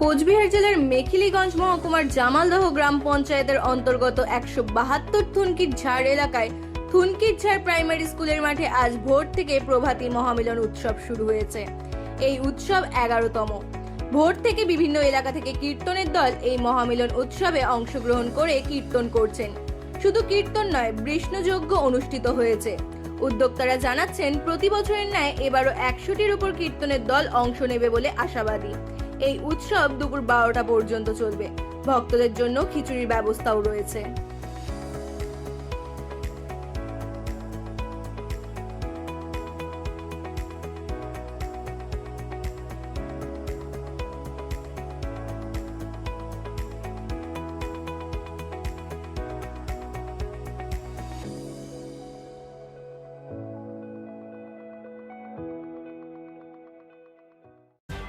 কোচবিহার জেলার মেখিলিগঞ্জ মহকুমার জামালদহ গ্রাম পঞ্চায়েতের অন্তর্গত একশো বাহাত্তর থুনকির ঝাড় এলাকায় থুনকির ঝাড় প্রাইমারি স্কুলের মাঠে আজ ভোর থেকে প্রভাতী মহামিলন উৎসব শুরু হয়েছে। এই উৎসব এগারোতম। ভোর থেকে বিভিন্ন এলাকা থেকে কীর্তনের দল এই মহামিলন উৎসবে অংশগ্রহণ করে কীর্তন করছেন। শুধু কীর্তন নয়, বিষ্ণুযজ্ঞ অনুষ্ঠিত হয়েছে। উদ্যোক্তারা জানাচ্ছেন, প্রতি বছরের ন্যায় এবারও একশোটির উপর কীর্তনের দল অংশ নেবে বলে আশাবাদী। এই উৎসব দুপুর বারোটা পর্যন্ত চলবে। ভক্তদের জন্য খিচুড়ির ব্যবস্থাও রয়েছে।